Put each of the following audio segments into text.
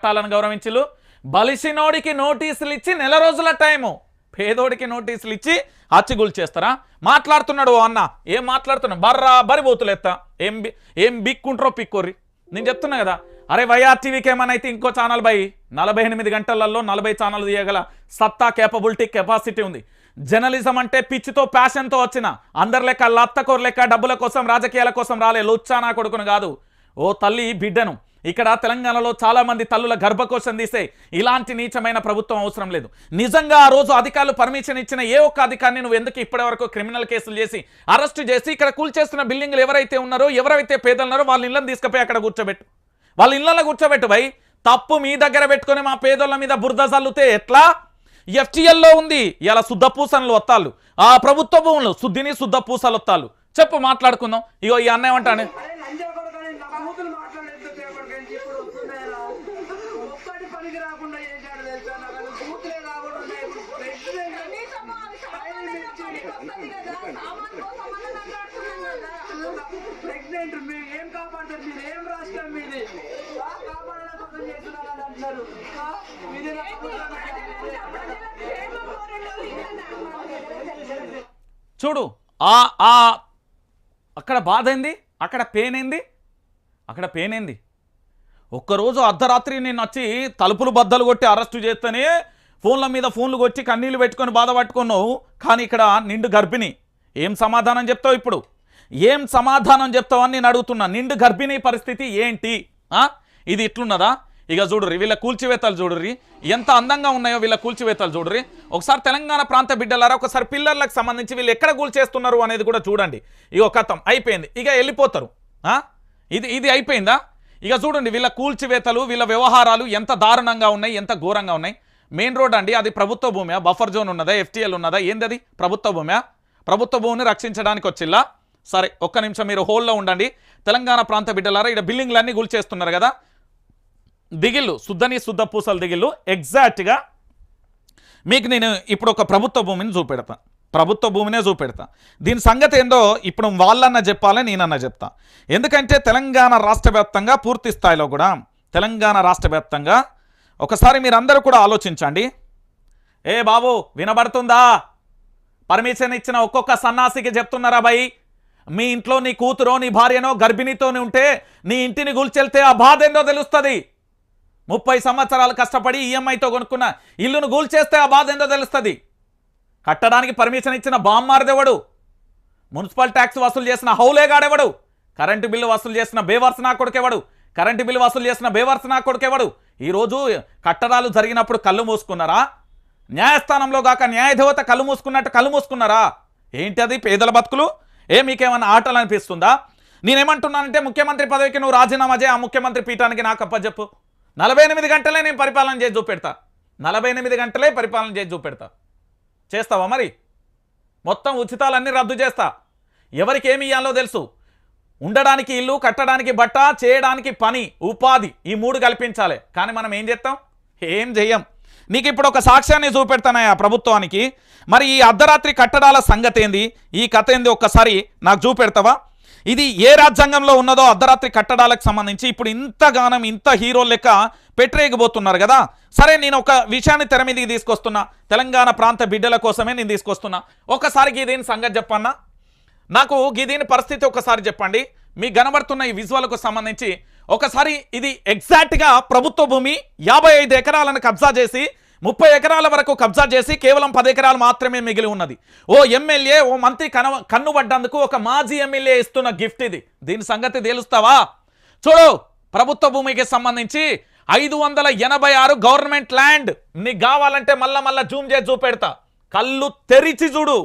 చట్టాలను గౌరవించులు బలిసినోడికి నోటీసులు ఇచ్చి నెల రోజుల టైము. పేదోడికి నోటీసులు ఇచ్చి అచ్చిగులు చేస్తారా? మాట్లాడుతున్నాడు ఓ అన్న. ఏం మాట్లాడుతున్నా? బర్రా బరి బోతులు ఎత్తా ఏం బి- ఏం బిక్కుంటారో పిక్కోర్రి. నేను చెప్తున్నా కదా. అరే వైఆర్టీవీకి ఏమైనా అయితే ఇంకో ఛానల్ బై? నలభై ఎనిమిది గంటలలో నలభై ఛానల్ తీయగల సత్తా కేపబిలిటీ కెపాసిటీ ఉంది. జర్నలిజం అంటే పిచ్చితో ప్యాషన్తో వచ్చిన అందరి లెక్క లత్తకోరు లెక్క డబ్బుల కోసం రాజకీయాల కోసం రాలే లుచ్చానా కొడుకును కాదు. ఓ తల్లి బిడ్డను. ఇక్కడ తెలంగాణలో చాలామంది తల్లుల గర్భకోశం తీసే ఇలాంటి నీచమైన ప్రభుత్వం అవసరం లేదు. నిజంగా ఆ రోజు అధికారులు పర్మిషన్ ఇచ్చిన ఏ ఒక్క అధికారిని నువ్వు ఎందుకు ఇప్పటి వరకు క్రిమినల్ కేసులు చేసి అరెస్ట్ చేసి ఇక్కడ కూల్చేస్తున్న బిల్డింగ్లు ఎవరైతే ఉన్నారో ఎవరైతే పేదలు ఉన్నారో వాళ్ళ ఇళ్ళని తీసుకుపోయి అక్కడ కూర్చోబెట్టు. వాళ్ళ ఇళ్ళలో కూర్చోబెట్టు భయ్ తప్పు మీ దగ్గర పెట్టుకొని మా పేదోళ్ళ మీద బురద చల్లుతే ఎట్లా? ఎఫ్టీఎల్లో ఉంది. ఇలా శుద్ధ వత్తాలు. ఆ ప్రభుత్వ భూములు శుద్ధిని శుద్ధ పూసలు వత్తాలు చెప్పు మాట్లాడుకుందాం. ఇగో ఈ అన్నయ్య అంటాను అరే లంజా కొడుకని నా కూతురు మాట్లాడలేదు పేపర్ నుంచి ఇప్పుడు వస్తున్నాయరా ఒక్కటి పనికి రాకుండా చేశాడు తెలుసా? నాకు కూతురే రాకుండా ఉన్నాయి. ప్రెగ్నెంట్ మీరు ఏం కాపాడతారు? మీరు ఏం రాష్ట్రం మీది? కాపాడడం కోసం అంటున్నారు. చూడు ఆ ఆ అక్కడ బాధ ఏంది అక్కడ పెయిన్ ఏంది? అక్కడ పెయిన్ ఏంది? ఒక్కరోజు అర్ధరాత్రి నేను వచ్చి తలుపులు బద్దలు కొట్టి అరెస్టు చేస్తేనే ఫోన్ల మీద ఫోన్లు కొట్టి కన్నీళ్ళు పెట్టుకొని బాధ పట్టుకున్నావు. కానీ ఇక్కడ నిండు గర్భిణి. ఏం సమాధానం చెప్తావు ఇప్పుడు? ఏం సమాధానం చెప్తావు అని నేను అడుగుతున్నా. నిండు గర్భిణీ పరిస్థితి ఏంటి? ఇది ఇట్లున్నదా? ఇక చూడుర్రి వీళ్ళ కూల్చివేతలు చూడుర్రి. ఎంత అందంగా ఉన్నాయో వీళ్ళ కూల్చివేతలు చూడుర్రి. ఒకసారి తెలంగాణ ప్రాంత బిడ్డలారా ఒకసారి పిల్లర్లకు సంబంధించి వీళ్ళు ఎక్కడ కూల్చేస్తున్నారు అనేది కూడా చూడండి. ఇక కథం. అయిపోయింది. ఇక వెళ్ళిపోతారు. ఇది ఇది అయిపోయిందా? ఇక చూడండి వీళ్ళ కూల్చివేతలు వీళ్ళ వ్యవహారాలు ఎంత దారుణంగా ఉన్నాయి ఎంత ఘోరంగా ఉన్నాయి. మెయిన్ రోడ్ అండి అది ప్రభుత్వ భూమియా? బఫర్ జోన్ ఉన్నదా? ఎఫ్టీఎల్ ఉన్నదా? ఏంది అది ప్రభుత్వ భూమియా? ప్రభుత్వ భూమిని రక్షించడానికి వచ్చిల్లా? సరే ఒక్క నిమిషం మీరు హోల్లో ఉండండి. తెలంగాణ ప్రాంత బిడ్డలారా ఇక్కడ బిల్డింగ్లన్నీ గుల్చేస్తున్నారు కదా. దిగిళ్ళు శుద్ధని శుద్ధ పూసలు దిగిళ్ళు ఎగ్జాక్ట్గా మీకు నేను ఇప్పుడు ఒక ప్రభుత్వ భూమిని చూపెడతా. ప్రభుత్వ భూమినే చూపెడతా. దీని సంగతి ఏందో ఇప్పుడు వాళ్ళన్న చెప్పాలని నేనన్న చెప్తా. ఎందుకంటే తెలంగాణ రాష్ట్ర పూర్తి స్థాయిలో కూడా తెలంగాణ రాష్ట్ర ఒకసారి మీరందరూ కూడా ఆలోచించండి. ఏ బాబు వినబడుతుందా? పర్మిషన్ ఇచ్చిన ఒక్కొక్క సన్నాసికి చెప్తున్నారా భయ్ మీ ఇంట్లో నీ కూతురో నీ భార్యనో గర్భిణీతోని ఉంటే నీ ఇంటిని గుల్చెళ్తే ఆ బాధ ఏందో తెలుస్తుంది. ముప్పై సంవత్సరాలు కష్టపడి ఈఎంఐతో కొనుక్కున్న ఇల్లును గూల్చేస్తే ఆ బాధ ఏందో తెలుస్తుంది. కట్టడానికి పర్మిషన్ ఇచ్చిన బామ్మారదెవడు మున్సిపల్ ట్యాక్స్ వసూలు చేసిన హౌలేగాడెవడు కరెంటు బిల్లు వసూలు చేసిన బేవర్స్ నా కొడుకెవడు? కరెంటు బిల్లు వసూలు చేసిన బేవర్స్ నా కొడుకెవడు? ఈరోజు కట్టడాలు జరిగినప్పుడు కళ్ళు మూసుకున్నారా? న్యాయస్థానంలో గాక న్యాయదేవత కళ్ళు మూసుకున్నట్టు కళ్ళు మూసుకున్నారా? ఏంటి అది పేదల బతుకులు? ఏ మీకేమైనా ఆటలు అనిపిస్తుందా? నేనేమంటున్నానంటే ముఖ్యమంత్రి పదవికి నువ్వు రాజీనామా చేయి ఆ ముఖ్యమంత్రి పీఠానికి నాకు అప్పచెప్పు నలభై ఎనిమిది గంటలే నేను పరిపాలన చేసి చూపెడతా. నలభై ఎనిమిది గంటలే పరిపాలన చేసి చూపెడతా. చేస్తావా మరి? మొత్తం ఉచితాలన్నీ రద్దు చేస్తా. ఎవరికి ఏమి ఇయ్యాలో తెలుసు. ఉండడానికి ఇల్లు కట్టడానికి బట్ట చేయడానికి పని ఉపాధి ఈ మూడు కల్పించాలి. కానీ మనం ఏం చేస్తాం? ఏం చెయ్యం. నీకు ఇప్పుడు ఒక సాక్ష్యాన్ని చూపెడతానా ప్రభుత్వానికి. మరి ఈ అర్ధరాత్రి కట్టడాల సంగతి ఏంది ఈ కథ ఏంది ఒక్కసారి నాకు చూపెడతావా? ఇది ఏ రాజ్యాంగంలో ఉన్నదో అర్ధరాత్రి కట్టడాలకు సంబంధించి ఇప్పుడు ఇంతగానం ఇంత హీరో లెక్క పెట్టరేగిపోతున్నారు కదా. సరే నేను ఒక విషయాన్ని తెర మీదకి తీసుకొస్తున్నా. తెలంగాణ ప్రాంత బిడ్డల కోసమే నేను తీసుకొస్తున్నా. ఒకసారి దీని సంగతి చెప్పన్నా? నాకు దీని పరిస్థితి ఒకసారి చెప్పండి. మీ కనబడుతున్న ఈ విజువల్కు సంబంధించి ఒకసారి ఇది ఎగ్జాక్ట్గా ప్రభుత్వ భూమి యాభై ఐదు ఎకరాలను కబ్జా చేసి ముప్పై ఎకరాల వరకు కబ్జా చేసి కేవలం పది ఎకరాలు మాత్రమే మిగిలి ఉన్నది. ఓ ఎమ్మెల్యే ఓ మంత్రి కన కన్నుబడ్డందుకు ఒక మాజీ ఎమ్మెల్యే ఇస్తున్న గిఫ్ట్ ఇది. దీని సంగతి తేలుస్తావా? చూడు ప్రభుత్వ భూమికి సంబంధించి ఐదు వందల ఎనభై ఆరు గవర్నమెంట్ ల్యాండ్ నీకు కావాలంటే మళ్ళా మళ్ళా జూమ్ చేసి చూపెడతా. కళ్ళు తెరిచి చూడు.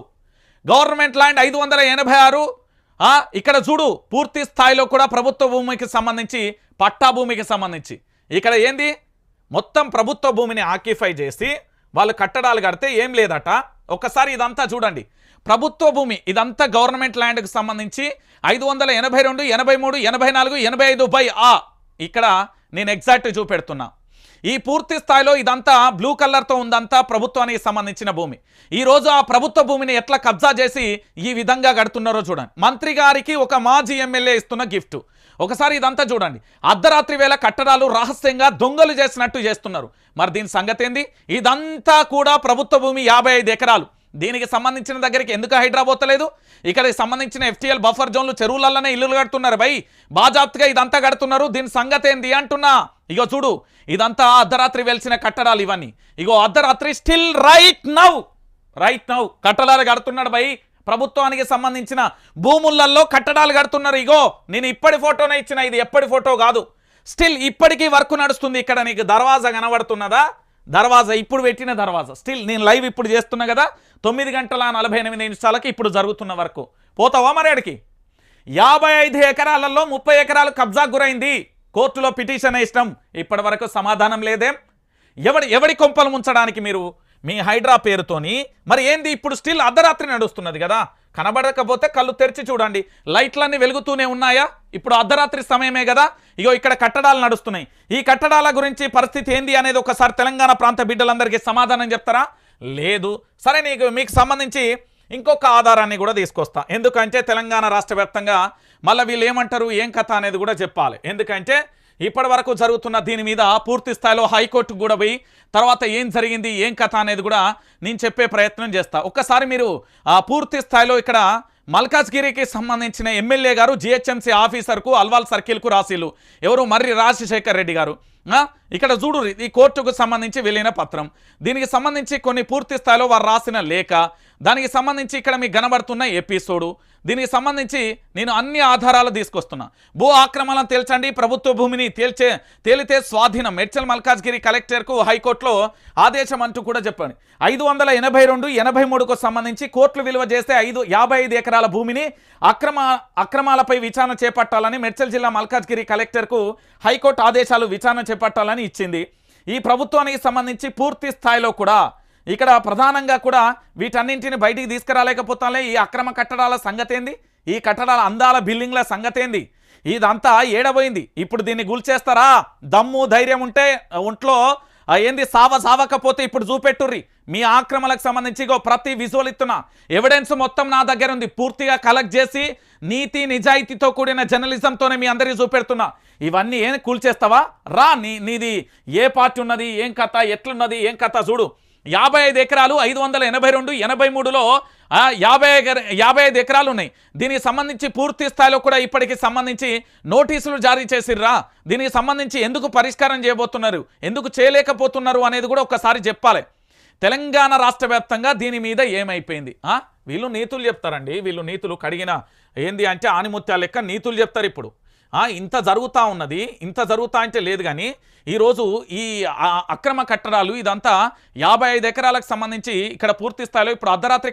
గవర్నమెంట్ ల్యాండ్ ఐదు వందల ఎనభై ఆరు. ఇక్కడ చూడు పూర్తి స్థాయిలో కూడా ప్రభుత్వ భూమికి సంబంధించి పట్టా భూమికి సంబంధించి. ఇక్కడ ఏంది? మొత్తం ప్రభుత్వ భూమిని ఆక్యుఫై చేసి వాళ్ళు కట్టడాలు కడితే ఏం లేదట. ఒకసారి ఇదంతా చూడండి. ప్రభుత్వ భూమి ఇదంతా గవర్నమెంట్ ల్యాండ్కి సంబంధించి ఐదు వందల ఎనభై రెండు ఎనభై మూడు ఎనభై నాలుగు ఎనభై ఐదు బై ఆ. ఇక్కడ నేను ఎగ్జాక్ట్ చూపెడుతున్నా. ఈ పూర్తి స్థాయిలో ఇదంతా బ్లూ కలర్తో ఉందంతా ప్రభుత్వానికి సంబంధించిన భూమి. ఈ రోజు ఆ ప్రభుత్వ భూమిని ఎట్లా కబ్జా చేసి ఈ విధంగా కడుతున్నారో చూడండి. మంత్రి గారికి ఒక మాజీ ఎమ్మెల్యే ఇస్తున్న గిఫ్ట్. ఒకసారి ఇదంతా చూడండి. అర్ధరాత్రి వేళ కట్టడాలు రహస్యంగా దొంగలు చేసినట్టు చేస్తున్నారు. మరి దీని సంగతి ఏంది ఇదంతా కూడా ప్రభుత్వ భూమి యాభై ఐదు ఎకరాలు. దీనికి సంబంధించిన దగ్గరికి ఎందుకు హైదరాబాద్ లేదు ఇక్కడికి సంబంధించిన ఎఫ్టీఎల్ బఫర్ జోన్లు చెరువులలోనే ఇల్లులు కడుతున్నారు. భయ్ బాజాప్తిగా ఇదంతా కడుతున్నారు. దీని సంగతి ఏంది అంటున్నా? ఇగో చూడు ఇదంతా అర్ధరాత్రి వెలిసిన కట్టడాలు ఇవన్నీ. ఇగో అర్ధరాత్రి still right now. Right now. కట్టడాలు కడుతున్నాడు భయ్ ప్రభుత్వానికి సంబంధించిన భూములల్లో కట్టడాలు కడుతున్నారు. ఇగో నేను ఇప్పటి ఫోటోనే ఇచ్చిన ఇది ఎప్పటి ఫోటో కాదు. స్టిల్ ఇప్పటికీ వర్క్ నడుస్తుంది ఇక్కడ నీకు దర్వాజా కనబడుతున్నదా? దర్వాజా ఇప్పుడు పెట్టిన దర్వాజా. స్టిల్ నేను లైవ్ ఇప్పుడు చేస్తున్నా కదా తొమ్మిది గంటల నలభై ఎనిమిది నిమిషాలకి ఇప్పుడు జరుగుతున్న వరకు. పోతావా మరి ఆడికి యాభై ఐదు ఎకరాలలో ముప్పై ఎకరాలు కబ్జా గురైంది. కోర్టులో పిటిషన్ ఇష్టం ఇప్పటి వరకు సమాధానం లేదేం? ఎవడి ఎవడి కొంపలు ముంచడానికి మీరు మీ హైడ్రా పేరుతోని మరి ఏంది ఇప్పుడు స్టిల్ అర్ధరాత్రి నడుస్తున్నది కదా? కనబడకపోతే కళ్ళు తెరిచి చూడండి. లైట్లన్నీ వెలుగుతూనే ఉన్నాయా? ఇప్పుడు అర్ధరాత్రి సమయమే కదా? ఇగో ఇక్కడ కట్టడాలు నడుస్తున్నాయి. ఈ కట్టడాల గురించి పరిస్థితి ఏంది అనేది ఒకసారి తెలంగాణ ప్రాంత బిడ్డలందరికీ సమాధానం చెప్తారా? లేదు. సరే నీకు మీకు సంబంధించి ఇంకొక ఆధారాన్ని కూడా తీసుకొస్తా. ఎందుకంటే తెలంగాణ రాష్ట్ర వ్యాప్తంగా మళ్ళీ వీళ్ళు ఏమంటారు? ఏం కథ అనేది కూడా చెప్పాలి. ఎందుకంటే ఇప్పటి వరకు జరుగుతున్న దీని మీద పూర్తి స్థాయిలో హైకోర్టుకు కూడా పోయి తర్వాత ఏం జరిగింది ఏం కథ అనేది కూడా నేను చెప్పే ప్రయత్నం చేస్తా. ఒక్కసారి మీరు ఆ పూర్తి స్థాయిలో ఇక్కడ మల్కాజ్గిరికి సంబంధించిన ఎమ్మెల్యే గారు జిహెచ్ఎంసీ ఆఫీసర్కు అల్వాల్ సర్కిల్కు రాసిలు ఎవరు? మర్రి రాజశేఖర్ రెడ్డి గారు. ఇక్కడ చూడు ఈ కోర్టుకు సంబంధించి వెళ్ళిన పత్రం. దీనికి సంబంధించి కొన్ని పూర్తి స్థాయిలో వారు రాసిన లేఖ దానికి సంబంధించి ఇక్కడ మీకు కనబడుతున్న ఎపిసోడు. దీనికి సంబంధించి నేను అన్ని ఆధారాలు తీసుకొస్తున్నా. భూ ఆక్రమణను తేల్చండి ప్రభుత్వ భూమిని తేల్చే తేలితే స్వాధీనం. మెడ్చల్ మల్కాజ్గిరి కలెక్టర్కు హైకోర్టులో ఆదేశం అంటూ కూడా చెప్పాను ఐదు వందల ఎనభై రెండు ఎనభై మూడుకు సంబంధించి కోర్టులు విలువ చేస్తే ఐదు యాభై ఐదు ఎకరాల భూమిని అక్రమ అక్రమాలపై విచారణ చేపట్టాలని మెడ్చల్ జిల్లా మల్కాజ్గిరి కలెక్టర్కు హైకోర్టు ఆదేశాలు విచారణ చేపట్టాలని ఇచ్చింది. ఈ ప్రభుత్వానికి సంబంధించి పూర్తి స్థాయిలో కూడా ఇక్కడ ప్రధానంగా కూడా వీటన్నింటిని బయటికి తీసుకురాలేకపోతాలే. ఈ అక్రమ కట్టడాల సంగతేంది? ఈ కట్టడాల అందాల బిల్డింగ్ల సంగతేంది? ఇదంతా ఏడబోయింది. ఇప్పుడు దీన్ని గుల్చేస్తారా? దమ్ము ధైర్యం ఉంటే ఒంట్లో ఏంది సావ సావకపోతే ఇప్పుడు చూపెట్టుర్రి. మీ ఆక్రమణకు సంబంధించి ప్రతి విజువల్ ఇస్తున్నా ఎవిడెన్స్ మొత్తం నా దగ్గర ఉంది. పూర్తిగా కలెక్ట్ చేసి నీతి నిజాయితీతో కూడిన జర్నలిజంతోనే మీ అందరికీ చూపెడుతున్నా. ఇవన్నీ ఏం కూల్చేస్తావా? రా నీ నీది ఏ పార్టీ ఉన్నది? ఏం కథ? ఎట్లున్నది? ఏం కథ? చూడు. యాభై ఐదు ఎకరాలు ఐదు వందల ఎనభై రెండు ఎనభై మూడులో యాభై యాభై ఐదు ఎకరాలు ఉన్నాయి. దీనికి సంబంధించి పూర్తి స్థాయిలో కూడా ఇప్పటికి సంబంధించి నోటీసులు జారీ చేసిర్రా. దీనికి సంబంధించి ఎందుకు పరిష్కారం చేయబోతున్నారు? ఎందుకు చేయలేకపోతున్నారు అనేది కూడా ఒకసారి చెప్పాలి. తెలంగాణ రాష్ట్ర వ్యాప్తంగా దీని మీద ఏమైపోయింది? వీళ్ళు నీతులు చెప్తారండి. వీళ్ళు నీతులు కడిగిన ఏంది అంటే ఆనిముత్యాల లెక్క నీతులు చెప్తారు ఇప్పుడు. ఇంత జరుగుతూ ఉన్నది ఇంత జరుగుతా అంటే లేదు కానీ ఈరోజు ఈ అక్రమ కట్టడాలు ఇదంతా యాభై ఐదు ఎకరాలకు సంబంధించి ఇక్కడ పూర్తి స్థాయిలో ఇప్పుడు అర్ధరాత్రి